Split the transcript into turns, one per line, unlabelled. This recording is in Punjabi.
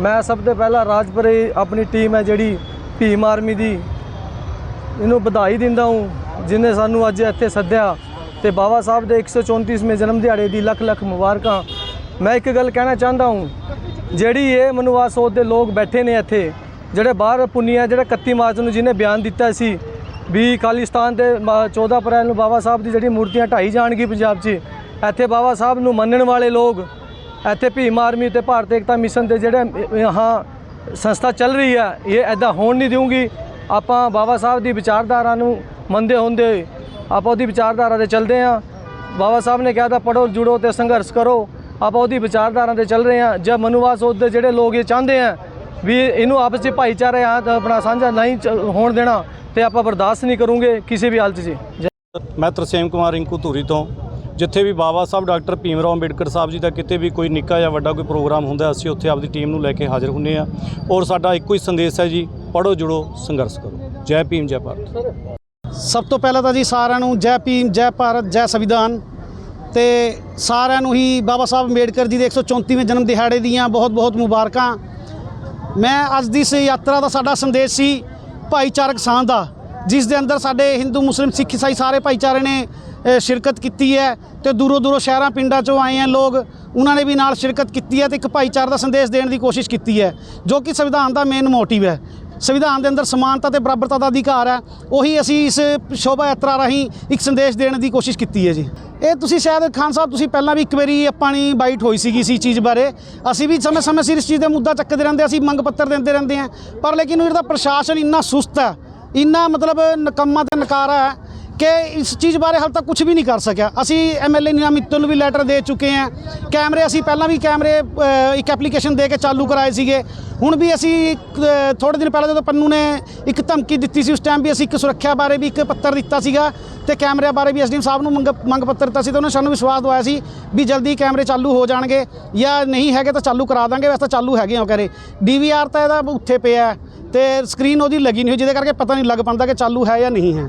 ਮੈਂ ਸਭ ਤੋਂ ਪਹਿਲਾਂ ਰਾਜਪੁਰੇ ਆਪਣੀ ਟੀਮ ਹੈ ਜਿਹੜੀ ਭੀਮ ਆਰਮੀ ਦੀ। ਇਹਨੂੰ ਵਧਾਈ ਦਿੰਦਾ ਹਾਂ, ਜਿਨੇ ਸਾਨੂੰ ਅੱਜ ਇੱਥੇ ਸੱਦਿਆ। ਤੇ ਬਾਬਾ ਸਾਹਿਬ ਦੇ 134ਵੇਂ ਜਨਮ ਦਿਹਾੜੇ ਦੀ ਲੱਖ ਲੱਖ ਮੁਬਾਰਕਾਂ। ਮੈਂ ਇੱਕ ਗੱਲ ਕਹਿਣਾ ਚਾਹੁੰਦਾ ਹਾਂ, ਜਿਹੜੀ ਇਹ ਮਨੁਵਾਸ ਸੋਧ ਦੇ ਲੋਕ ਬੈਠੇ ਨੇ ਇੱਥੇ, ਜਿਹੜੇ ਬਾਹਰ ਪੁੰਨੀਆ, ਜਿਹੜਾ 31 ਮਾਰਚ ਨੂੰ ਜਿਹਨੇ ਬਿਆਨ ਦਿੱਤਾ ਸੀ ਵੀ ਖਾਲਿਸਤਾਨ ਦੇ ਮ- 14 ਅਪ੍ਰੈਲ ਨੂੰ ਬਾਬਾ ਸਾਹਿਬ ਦੀ ਜਿਹੜੀ ਮੂਰਤੀਆਂ ਢਾਈ ਜਾਣਗੀ ਪੰਜਾਬ 'ਚ, ਇੱਥੇ ਬਾਬਾ ਸਾਹਿਬ ਨੂੰ ਮੰਨਣ ਵਾਲੇ ਲੋਕ ਇੱਥੇ ਭੀਮ ਆਰਮੀ ਤੇ ਭਾਰਤ ਏਕਤਾ ਮਿਸ਼ਨ ਦੇ ਜਿਹੜੇ ਹਾਂ, ਸੰਸਥਾ ਚੱਲ ਰਹੀ ਹੈ ਇਹ ਐਦਾਂ ਹੋਣ ਨਹੀਂ ਦੇਵਾਂਗੀ ਆਪਾਂ ਬਾਬਾ ਸਾਹਿਬ ਦੀ ਵਿਚਾਰਧਾਰਾ ਨੂੰ ਮੰਨਦੇ ਹੁੰਦੇ ਹੋਏ ਆਪਾਂ ਉਹਦੀ ਵਿਚਾਰਧਾਰਾ ਤੇ ਚੱਲਦੇ ਹਾਂ ਬਾਬਾ ਸਾਹਿਬ ਨੇ ਕਿਹਾ ਤਾਂ ਪੜੋ ਜੁੜੋ ਤੇ ਸੰਘਰਸ਼ ਕਰੋ। ਆਪਾਂ ਉਹਦੀ ਵਿਚਾਰਧਾਰਾ ਤੇ ਚੱਲ ਰਹੇ ਹਾਂ ਜਦ ਮਨੁਵਾਸ ਦੇ ਜਿਹੜੇ ਲੋਕ ਇਹ ਚਾਹੁੰਦੇ ਆ ਵੀ ਇਹਨੂੰ ਆਪਸ ਵਿੱਚ ਭਾਈਚਾਰੇ ਆ, ਤਾਂ ਆਪਣਾ ਸਾਂਝਾ ਨਹੀਂ ਹੋਣ ਦੇਣਾ ਤੇ ਆਪਾਂ ਬਰਦਾਸ਼ਤ ਨਹੀਂ ਕਰੂੰਗੇ ਕਿਸੇ ਵੀ ਹਾਲਤ 'ਚ। ਜੈ
ਮੈਂ ਤਰਸੇਮ ਕੁਮਾਰ, ਰਿੰਕੂ ਧੂਰੀ ਤੋਂ। ਜਿੱਥੇ ਵੀ ਬਾਬਾ ਸਾਹਿਬ, ਡਾਕਟਰ ਭੀਮ ਰਾਓ ਅੰਬੇਡਕਰ ਸਾਹਿਬ ਜੀ ਦਾ ਕਿਤੇ ਵੀ ਕੋਈ ਨਿੱਕਾ ਜਾਂ ਵੱਡਾ ਕੋਈ ਪ੍ਰੋਗਰਾਮ ਹੁੰਦਾ ਅਸੀਂ ਉੱਥੇ ਆਪਦੀ ਟੀਮ ਨੂੰ ਲੈ ਕੇ ਹਾਜ਼ਰ ਹੁੰਨੇ ਆ ਔਰ ਸਾਡਾ ਇੱਕੋ ਹੀ ਸੰਦੇਸ਼ ਹੈ ਜੀ ਪੜੋ ਜੁੜੋ, ਸੰਘਰਸ਼ ਕਰੋ। ਜੈ ਭੀਮ, ਜੈ ਭਾਰਤ।
ਸਭ ਤੋਂ ਪਹਿਲਾਂ ਤਾਂ ਜੀ ਸਾਰਿਆਂ ਨੂੰ ਜੈ ਭੀਮ, ਜੈ ਭਾਰਤ, ਜੈ ਸੰਵਿਧਾਨ ਤੇ ਸਾਰਿਆਂ ਨੂੰ ਹੀ ਬਾਬਾ ਸਾਹਿਬ ਅੰਬੇਡਕਰ ਜੀ ਦੇ 134ਵੇਂ ਜਨਮ ਦਿਹਾੜੇ ਦੀਆਂ ਬਹੁਤ-ਬਹੁਤ ਮੁਬਾਰਕਾਂ। ਮੈਂ ਅੱਜ ਦੀ ਇਸ ਯਾਤਰਾ ਦਾ ਸਾਡਾ ਸੰਦੇਸ਼ ਸੀ ਭਾਈਚਾਰਕ ਸਾਂਝ ਦਾ, ਜਿਸ ਦੇ ਅੰਦਰ ਸਾਡੇ ਹਿੰਦੂ, ਮੁਸਲਿਮ, ਸਿੱਖ, ਈਸਾਈ ਸਾਰੇ ਭਾਈਚਾਰੇ ਨੇ ਸ਼ਿਰਕਤ ਕੀਤੀ ਹੈ ਤੇ ਦੂਰੋਂ ਦੂਰੋਂ ਸ਼ਹਿਰਾਂ, ਪਿੰਡਾਂ ਚੋਂ ਆਏ ਹੈ ਲੋਕ, ਉਹਨਾਂ ਨੇ ਵੀ ਨਾਲ ਸ਼ਿਰਕਤ ਕੀਤੀ ਹੈ ਤੇ ਇੱਕ ਭਾਈਚਾਰੇ ਦਾ ਸੰਦੇਸ਼ ਦੇਣ ਦੀ ਕੋਸ਼ਿਸ਼ ਕੀਤੀ ਹੈ, ਜੋ ਕਿ ਸੰਵਿਧਾਨ ਦਾ ਮੇਨ ਮੋਟਿਵ ਹੈ। ਸੰਵਿਧਾਨ ਦੇ ਅੰਦਰ ਸਮਾਨਤਾ ਤੇ ਬਰਾਬਰਤਾ ਦਾ ਅਧਿਕਾਰ ਹੈ, ਉਹੀ ਅਸੀਂ ਇਸ ਸ਼ੋਭਾ ਯਾਤਰਾ ਰਾਹੀਂ ਇੱਕ ਸੰਦੇਸ਼ ਦੇਣ ਦੀ ਕੋਸ਼ਿਸ਼ ਕੀਤੀ ਹੈ ਜੀ। ਇਹ ਤੁਸੀਂ ਸ਼ਾਇਦ ਖਾਨ ਸਾਹਿਬ, ਤੁਸੀਂ ਪਹਿਲਾਂ ਵੀ ਇੱਕ ਵਾਰੀ ਆਪਾਂ ਨੇ ਬਾਈਟ ਹੋਈ ਸੀਗੀ ਇਸ ਚੀਜ਼ ਬਾਰੇ। ਅਸੀਂ ਵੀ ਸਮੇਂ-ਸਮੇਂ ਸਿਰ ਇਸ ਚੀਜ਼ ਦੇ ਮੁੱਦਾ ਚੱਕਦੇ ਰਹਿੰਦੇ ਅਸੀਂ ਮੰਗ ਪੱਤਰ ਦਿੰਦੇ ਰਹਿੰਦੇ ਹਾਂ। ਪਰ ਲੇਕਿਨ ਇਹਦਾ ਪ੍ਰਸ਼ਾਸਨ ਇੰਨਾ ਸੁਸਤ ਹੈ, ਇੰਨਾ ਮਤਲਬ ਨਕੰਮਾ ਤੇ ਨਕਾਰਾ ਹੈ ਕਿ ਇਸ ਚੀਜ਼ ਬਾਰੇ ਹਾਲ ਤੱਕ ਕੁਝ ਵੀ ਨਹੀਂ ਕਰ ਸਕਿਆ। ਅਸੀਂ ਐਮਐਲਏ ਨੀਨਾ ਮਿੱਤਲ ਨੂੰ ਵੀ ਲੈਟਰ ਦੇ ਚੁੱਕੇ ਹਾਂ। ਕੈਮਰੇ ਅਸੀਂ ਪਹਿਲਾਂ ਵੀ ਕੈਮਰੇ ਇੱਕ ਐਪਲੀਕੇਸ਼ਨ ਦੇ ਕੇ ਚਾਲੂ ਕਰਾਏ ਸੀਗੇ। ਹੁਣ ਵੀ ਅਸੀਂ ਥੋੜੇ ਦਿਨ ਪਹਿਲਾਂ ਜਦੋਂ ਪੰਨੂ ਨੇ ਇੱਕ ਧਮਕੀ ਦਿੱਤੀ ਸੀ, ਉਸ ਟਾਈਮ ਵੀ ਅਸੀਂ ਇੱਕ ਸੁਰੱਖਿਆ ਬਾਰੇ ਵੀ ਇੱਕ ਪੱਤਰ ਦਿੱਤਾ ਸੀਗਾ ਤੇ ਕੈਮਰਿਆਂ ਬਾਰੇ ਵੀ ਐਸਡੀਐਮ ਸਾਹਿਬ ਨੂੰ ਮੰਗ ਮੰਗ ਪੱਤਰ ਦਿੱਤਾ ਸੀ ਤੇ ਉਹਨਾਂ ਸਾਨੂੰ ਵਿਸ਼ਵਾਸ ਦਵਾਇਆ ਸੀ ਵੀ ਜਲਦੀ ਕੈਮਰੇ ਚਾਲੂ ਹੋ ਜਾਣਗੇ ਜਾਂ ਨਹੀਂ ਹੈਗੇ ਤਾਂ ਚਾਲੂ ਕਰਾ ਦਾਂਗੇ, ਵੈਸੇ ਤਾਂ ਚਾਲੂ ਹੈਗੇ ਆ ਉਹ ਕਰੇ ਡੀਵੀਆਰ ਤਾਂ ਇਹਦਾ ਉੱਥੇ ਪਿਆ ਹੈ ਤੇ ਸਕਰੀਨ ਉਹਦੀ ਲੱਗੀ ਨਹੀਂ ਹੋਈ, ਜਿਹਦੇ ਕਰਕੇ ਪਤਾ ਨਹੀਂ ਲੱਗ ਪਾਉਂਦਾ ਕਿ ਚਾਲੂ ਹੈ ਜਾਂ ਨਹੀਂ ਹੈ।